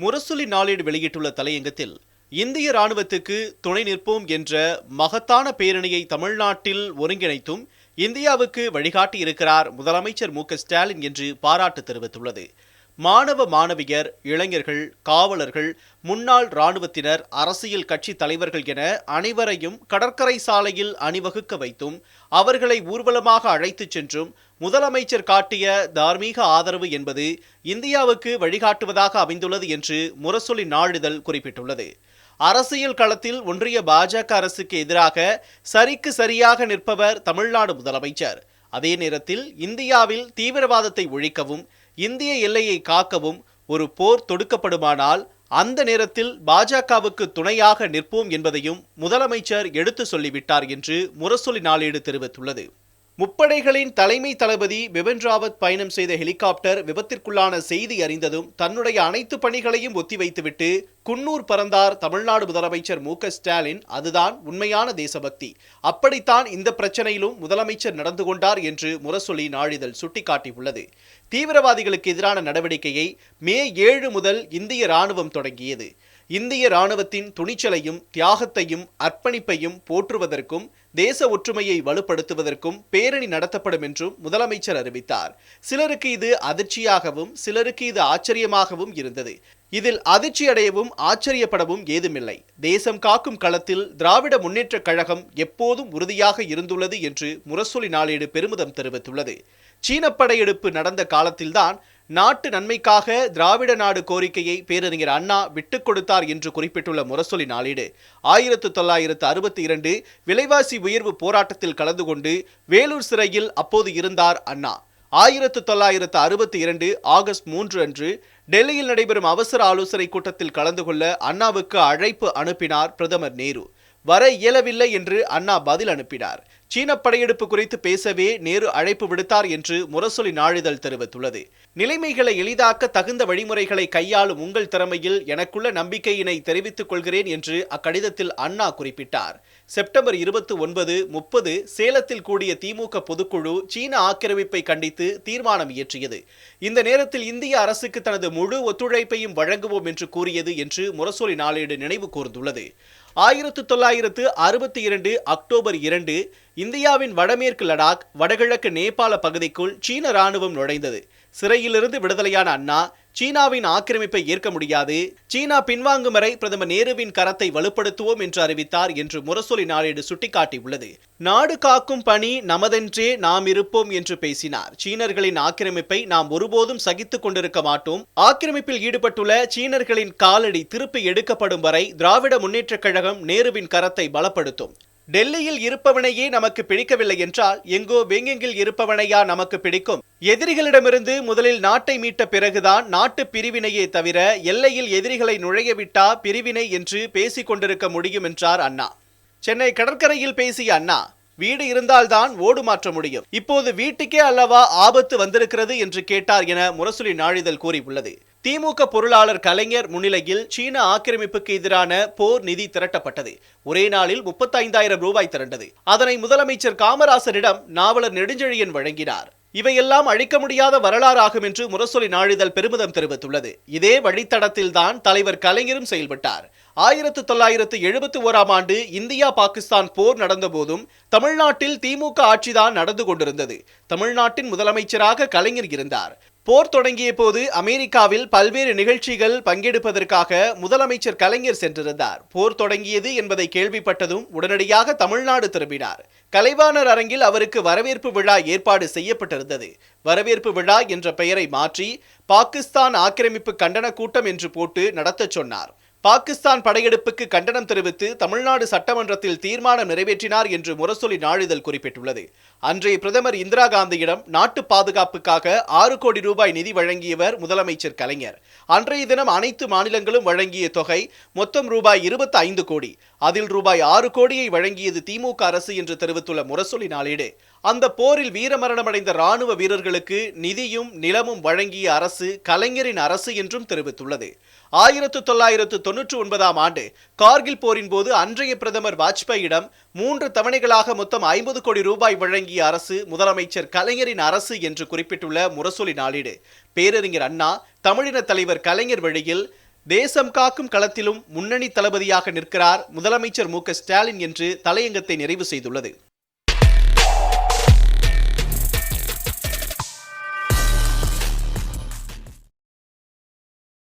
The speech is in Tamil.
முரசொலி நாளேடு வெளியிட்டுள்ள தலையங்கத்தில் இந்திய ராணுவத்துக்கு துணை நிற்போம் என்ற மகத்தான பேரணியை தமிழ்நாட்டில் ஒருங்கிணைத்தும் இந்தியாவுக்கு வழிகாட்டி இருக்கிறார் முதலமைச்சர் மு ஸ்டாலின் என்று பாராட்டு தெரிவித்துள்ளது. மாணவ மாணவியர் இளைஞர்கள் காவலர்கள் முன்னாள் ராணுவத்தினர் அரசியல் கட்சி தலைவர்கள் என அனைவரையும் கடற்கரை சாலையில் அணிவகுக்க வைத்தும் அவர்களை ஊர்வலமாக அழைத்துச் சென்றும் முதலமைச்சர் காட்டிய தார்மீக ஆதரவு என்பது இந்தியாவுக்கு வழிகாட்டுவதாக அமைந்துள்ளது என்று முரசொலி நாளிதழ் குறிப்பிட்டுள்ளது. அரசியல் களத்தில் ஒன்றிய பாஜக அரசுக்கு எதிராக சரிக்கு சரியாக நிற்பவர் தமிழ்நாடு முதலமைச்சர். அதே நேரத்தில் இந்தியாவில் தீவிரவாதத்தை ஒழிக்கவும் இந்திய எல்லையை காக்கவும் ஒரு போர் தொடுக்கப்படுமானால் அந்த நேரத்தில் பாஜகவுக்கு துணையாக நிற்போம் என்பதையும் முதலமைச்சர் எடுத்து சொல்லிவிட்டார் என்று முரசொலி நாளேடு தெரிவித்துள்ளது. முப்படைகளின் தலைமை தளபதி பிபின் ராவத் பயணம் செய்த ஹெலிகாப்டர் விபத்திற்குள்ளான செய்தி அறிந்ததும் தன்னுடைய அனைத்து பணிகளையும் ஒத்திவைத்துவிட்டு குன்னூர் பறந்தார் தமிழ்நாடு முதலமைச்சர் மு ஸ்டாலின் அதுதான் உண்மையான தேசபக்தி. அப்படித்தான் இந்த பிரச்சனையிலும் முதலமைச்சர் நடந்து கொண்டார் என்று முரசொலி நாளிதழ் சுட்டிக்காட்டியுள்ளது. தீவிரவாதிகளுக்கு எதிரான நடவடிக்கையை மே ஏழு முதல் இந்திய ராணுவம் தொடங்கியது. இந்திய ராணுவத்தின் துணிச்சலையும் தியாகத்தையும் அர்ப்பணிப்பையும் போற்றுவதற்கும் தேச ஒற்றுமையை வலுப்படுத்துவதற்கும் பேரணி நடத்தப்படும் என்றும் முதலமைச்சர் அறிவித்தார். சிலருக்கு இது அதிர்ச்சியாகவும் சிலருக்கு இது ஆச்சரியமாகவும் இருந்தது. இதில் அதிர்ச்சி அடையவும் ஆச்சரியப்படவும் ஏதுமில்லை. தேசம் காக்கும் களத்தில் திராவிட முன்னேற்றக் கழகம் எப்போதும் உறுதியாக இருந்துள்ளது என்று முரசொலி நாளேடு பெருமிதம் தெரிவித்துள்ளது. சீன படையெடுப்பு நடந்த காலத்தில்தான் நாட்டு நன்மைக்காக திராவிட நாடு கோரிக்கையை பேரறிஞர் அண்ணா விட்டுக் கொடுத்தார் என்று குறிப்பிட்டுள்ள முரசொலி நாளேடு. ஆயிரத்து தொள்ளாயிரத்து அறுபத்தி இரண்டு விலைவாசி உயர்வு போராட்டத்தில் கலந்து கொண்டு வேலூர் சிறையில் அப்போது இருந்தார் அண்ணா. ஆயிரத்து தொள்ளாயிரத்து அறுபத்தி இரண்டு ஆகஸ்ட் மூன்று அன்று டெல்லியில் நடைபெறும் அவசர ஆலோசனை கூட்டத்தில் கலந்து கொள்ள அண்ணாவுக்கு அழைப்பு அனுப்பினார் பிரதமர் நேரு. வர இயலவில்லை என்று அண்ணா பதில் அனுப்பினார். சீன படையெடுப்பு குறித்து பேசவே நேரு அழைப்பு விடுத்தார் என்று முரசொலி நாளிதழ் தெரிவித்துள்ளது. நிலைமைகளை எளிதாக்க தகுந்த வழிமுறைகளை கையாளும் உங்கள் திறமையில் எனக்குள்ள நம்பிக்கையினை தெரிவித்துக் கொள்கிறேன் என்று அக்கடிதத்தில் அண்ணா குறிப்பிட்டார். செப்டம்பர் இருபத்தி ஒன்பது முப்பது சேலத்தில் கூடிய திமுக பொதுக்குழு சீன ஆக்கிரமிப்பை கண்டித்து தீர்மானம் இயற்றியது. இந்த நேரத்தில் இந்திய அரசுக்கு தனது முழு ஒத்துழைப்பையும் வழங்குவோம் என்று கூறியது என்று முரசொலி நாளேடு நினைவு கூர்ந்துள்ளது. ஆயிரத்து தொள்ளாயிரத்து அறுபத்தி இரண்டு அக்டோபர் இரண்டு இந்தியாவின் வடமேற்கு லடாக் வடகிழக்கு நேபாள பகுதிக்குள் சீன ராணுவம் நுழைந்தது. சிறையிலிருந்து விடுதலையான அண்ணா சீனாவின் ஆக்கிரமிப்பை ஏற்க முடியாது. சீனா பின்வாங்கும் வரை பிரதமர் நேருவின் கரத்தை வலுப்படுத்துவோம் என்று அறிவித்தார் என்று முரசொலி நாளேடு சுட்டிக்காட்டியுள்ளது. நாடு காக்கும் பணி நமதென்றே நாம் இருப்போம் என்று பேசினார். சீனர்களின் ஆக்கிரமிப்பை நாம் ஒருபோதும் சகித்துக் கொண்டிருக்க மாட்டோம். ஆக்கிரமிப்பில் ஈடுபட்டுள்ள சீனர்களின் காலடி திருப்பி எடுக்கப்படும் வரை திராவிட முன்னேற்றக் கழகம் நேருவின் கரத்தை பலப்படுத்தும். டெல்லியில் இருப்பவனையே நமக்கு பிடிக்கவில்லை என்றால் எங்கோ வேங்கெங்கில் இருப்பவனையா நமக்கு பிடிக்கும்? எதிரிகளிடமிருந்து முதலில் நாட்டை மீட்ட பிறகுதான் நாட்டு பிரிவினையே தவிர எல்லையில் எதிரிகளை நுழையவிட்டா பிரிவினை என்று பேசிக் கொண்டிருக்க முடியும் என்றார் அண்ணா. சென்னை கடற்கரையில் பேசிய அண்ணா வீடு இருந்தால்தான் ஓடு மாற்ற முடியும். இப்போது வீட்டுக்கே அல்லவா ஆபத்து வந்திருக்கிறது என்று கேட்டார் என முரசொலி நாளிதழ் கூறியுள்ளது. திமுக பொருளாளர் கலைஞர் முன்னிலையில் சீன ஆக்கிரமிப்புக்கு எதிரான போர் நிதி திரட்டப்பட்டது. ஒரே நாளில் முப்பத்தைந்தாயிரம் ரூபாய் திரண்டது. அதனை முதலமைச்சர் காமராசரிடம் நாவலர் நெடுஞ்செழியன் வழங்கினார். இவையெல்லாம் அழிக்க முடியாத வரலாறாகும் என்று முரசொலி நாளிதழ் பெருமிதம் தெரிவித்துள்ளது. இதே வழித்தடத்தில்தான் தலைவர் கலைஞரும் செயல்பட்டார். ஆயிரத்து தொள்ளாயிரத்து எழுபத்தி ஓராம் ஆண்டு இந்தியா பாகிஸ்தான் போர் நடந்தபோதும் தமிழ்நாட்டில் திமுக ஆட்சிதான் நடந்து கொண்டிருந்தது. தமிழ்நாட்டின் முதலமைச்சராக கலைஞர் இருந்தார். போர் தொடங்கிய போது அமெரிக்காவில் பல்வேறு நிகழ்ச்சிகள் பங்கெடுப்பதற்காக முதலமைச்சர் கலைஞர் சென்றிருந்தார். போர் தொடங்கியது என்பதை கேள்விப்பட்டதும் உடனடியாக தமிழ்நாடு திரும்பினார். கலைவாணர் அரங்கில் அவருக்கு வரவேற்பு விழா ஏற்பாடு செய்யப்பட்டிருந்தது. வரவேற்பு விழா என்ற பெயரை மாற்றி பாகிஸ்தான் ஆக்கிரமிப்பு கண்டன கூட்டம் என்று போட்டு நடத்தச் சொன்னார். பாகிஸ்தான் படையெடுப்புக்கு கண்டனம் தெரிவித்து தமிழ்நாடு சட்டமன்றத்தில் தீர்மானம் நிறைவேற்றினார் என்று முரசொலி நாளிதழ் குறிப்பிட்டுள்ளது. அன்றைய பிரதமர் இந்திரா காந்தியிடம் நாட்டு பாதுகாப்புக்காக ஆறு கோடி ரூபாய் நிதி வழங்கியவர் முதலமைச்சர் கலைஞர். அன்றைய தினம் அனைத்து மாநிலங்களும் வழங்கிய தொகை மொத்தம் ரூபாய் இருபத்தி ஐந்து கோடி. அதில் ரூபாய் ஆறு கோடியை வழங்கியது திமுக அரசு என்று தெரிவித்துள்ள முரசொலி நாளேடு. அந்த போரில் வீரமரணமடைந்த ராணுவ வீரர்களுக்கு நிதியும் நிலமும் வழங்கிய அரசு கலைஞரின் அரசு என்றும் தெரிவித்துள்ளது. ஆயிரத்து தொள்ளாயிரத்து தொன்னூற்று ஒன்பதாம் ஆண்டு கார்கில் போரின் போது அன்றைய பிரதமர் வாஜ்பாயிடம் மூன்று தவணைகளாக மொத்தம் ஐம்பது கோடி ரூபாய் வழங்கிய அரசு முதலமைச்சர் கலைஞரின் அரசு என்று குறிப்பிட்டுள்ள முரசொலி நாளிடு. பேரறிஞர் அண்ணா தமிழின தலைவர் கலைஞர் வழியில் தேசம் காக்கும் களத்திலும் முன்னணி தளபதியாக நிற்கிறார் முதலமைச்சர் மு. ஸ்டாலின் என்று தலையங்கத்தை நிறைவு செய்துள்ளது.